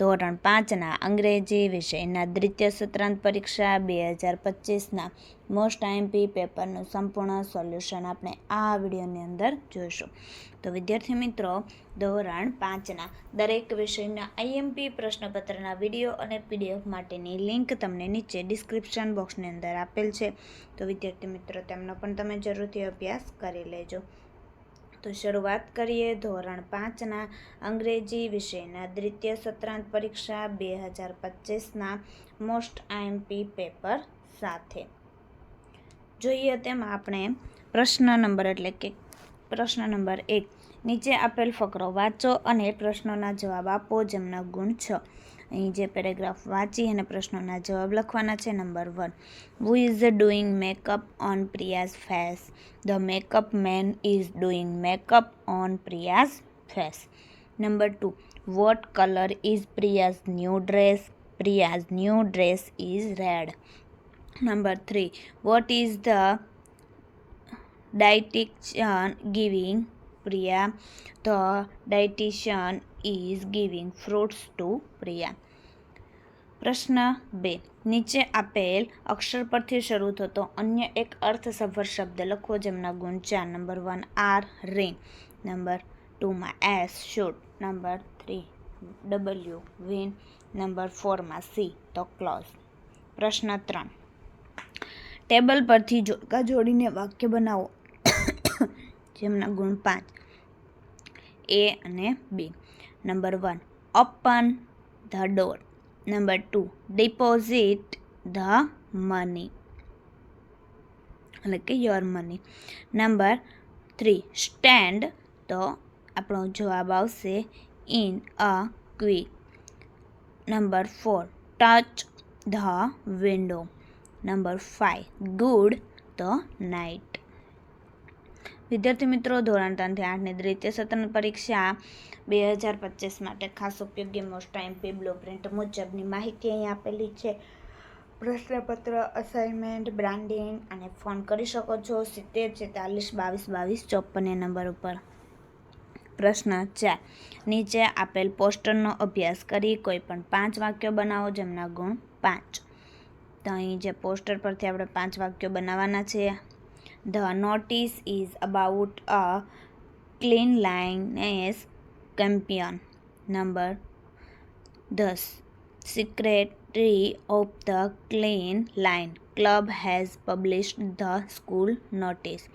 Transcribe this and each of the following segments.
ધોરણ પાંચના અંગ્રેજી વિષયના દ્વિતીય સત્રાંત પરીક્ષા બે હજાર પચીસના મોસ્ટ આઈએમપી પેપરનું સંપૂર્ણ સોલ્યુશન આપણે આ વિડીયોની અંદર જોઈશું. તો વિદ્યાર્થી મિત્રો, ધોરણ પાંચના દરેક વિષયના આઈએમપી પ્રશ્નપત્રના વીડિયો અને પીડીએફ માટેની લિંક તમને નીચે ડિસ્ક્રિપ્શન બોક્સની અંદર આપેલ છે. તો વિદ્યાર્થી મિત્રો, તેમનો પણ તમે જરૂરથી અભ્યાસ કરી લેજો. તો શરૂઆત કરીએ ધોરણ પાંચના અંગ્રેજી વિષયના. દ્વિતીય સત્રાંત પરીક્ષા બે હજાર પચીસના મોસ્ટ આઈએમપી પેપર સાથે. જોઈએ તેમાં આપણે પ્રશ્ન નંબર એટલે કે પ્રશ્ન નંબર એક. નીચે આપેલ ફકરો વાંચો અને પ્રશ્નોના જવાબ આપો, જેમના ગુણ છ. અહીં જે પેરેગ્રાફ વાંચી અને પ્રશ્નોના જવાબ લખવાના છે, number one. Who is doing makeup on Priya's face the makeup man is doing makeup on Priya's face number two what colour is Priya's new dress Priya's new dress is red number three what is the dietitian giving Priya. The dietitian is giving fruits to Priya. પ્રશ્ન બે. નીચે આપેલ અક્ષર પરથી શરૂ થતો અન્ય એક અર્થસભર શબ્દ લખો જેમના ગુણ ચાર. Number one R rain number ટુમાં S shoot. Number three W win. Number ફોરમાં C તો ક્લોઝ. પ્રશ્ન ત્રણ. ટેબલ પરથી જોડકા જોડીને વાક્ય બનાવો. જેમના ગુણ પાંચ. એ અને B. Number one open the door number two deposit the money એટલે કે your money number three stand તો આપણો જવાબ આવશે in a queue number four touch the window number five good the night વિદ્યાર્થી મિત્રો, ધોરણ ત્રણથી આઠની દ્વિતીય સત્રની પરીક્ષા બે હજાર પચીસ માટે ખાસ ઉપયોગી મોસ્ટ એમપી બ્લુ પ્રિન્ટ મુજબની માહિતી અહીં આપેલી છે. પ્રશ્નપત્ર અસાઇનમેન્ટ બ્રાન્ડિંગ અને ફોન કરી શકો છો સિત્તેર, છેતાલીસ, બાવીસ બાવીસ ચોપન નંબર ઉપર. પ્રશ્ન ચાર નીચે આપેલ પોસ્ટરનો અભ્યાસ કરી કોઈ પણ પાંચ વાક્યો બનાવો જેમના ગુણ પાંચ. તો અહીં જે પોસ્ટર પરથી આપણે પાંચ વાક્યો બનાવવાના છે The notice is about a cleanliness campaign. Number The secretary of the Clean Line Club has published the school notice.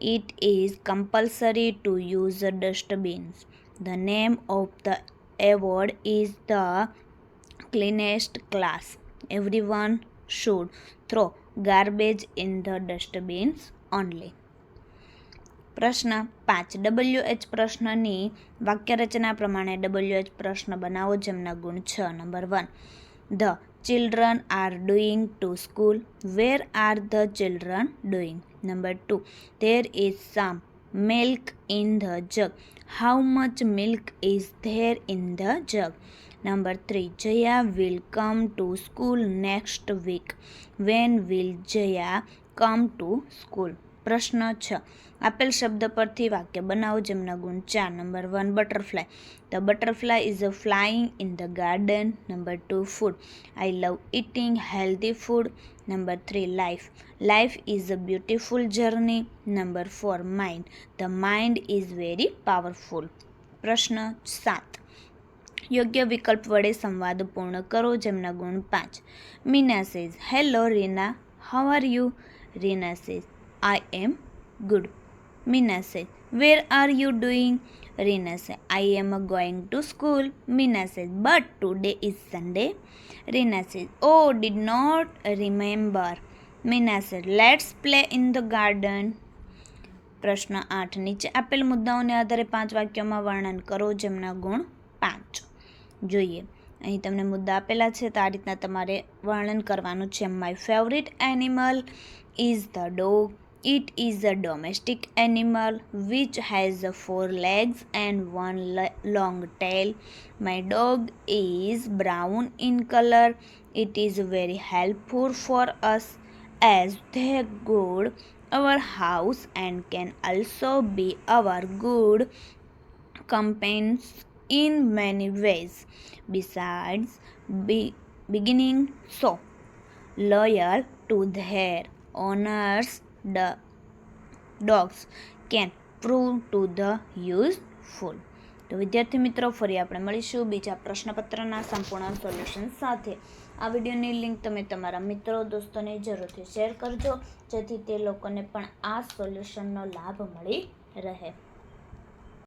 It is compulsory to use the dustbins. The name of the award is the cleanest class. Everyone should throw garbage in the dustbins only પ્રશ્ન પાંચ. W H પ્રશ્નની વાક્યરચના પ્રમાણે W H પ્રશ્ન બનાવો જેમના ગુણ છ. Number one. The children are doing to school. Where are the children doing. Number two. There is some milk in the jug. How much milk is there in the jug? Number three Jaya will come to school next week when will Jaya come to school પ્રશ્ન છ. આપેલ શબ્દ પરથી વાક્ય બનાવો જેમના ગુણ ચાર. Number one butterfly the butterfly is a flying in the garden number two food I love eating healthy food number three life life is a beautiful journey number four mind the mind is very powerful પ્રશ્ન સાત યોગ્ય વિકલ્પ વડે સંવાદ પૂર્ણ કરો જેમના ગુણ પાંચ Meena says hello Reena how are you Reena says I am good. Meena says, Where are you doing? Reena says, I am going to school. Meena says, But today is Sunday. Reena says, Oh, did not remember. Meena said, Let's play in the garden. પ્રશ્ન આઠ નીચે આપેલ મુદ્દાઓને આધારે પાંચ વાક્યોમાં વર્ણન કરો જેમના ગુણ પાંચ જોઈએ અહીં તમને મુદ્દા આપેલા છે તો આ રીતના તમારે વર્ણન કરવાનું છે my favourite animal is the dog is a domestic animal which has four legs and one le- long tail. My dog is brown in color. It is very helpful for us as they good our house and can also be our good companions in many ways. Besides be- beginning so loyal to their owners, the dogs can prove to the useful. તો વિદ્યાર્થી મિત્રો ફરી આપણે મળીશું બીજા પ્રશ્નપત્રના સંપૂર્ણ solution સાથે આ વિડીયોની લિંક તમે તમારા મિત્રો દોસ્તોને જરૂરથી શેર કરજો જેથી તે લોકોને પણ આ સોલ્યુશનનો લાભ મળી રહે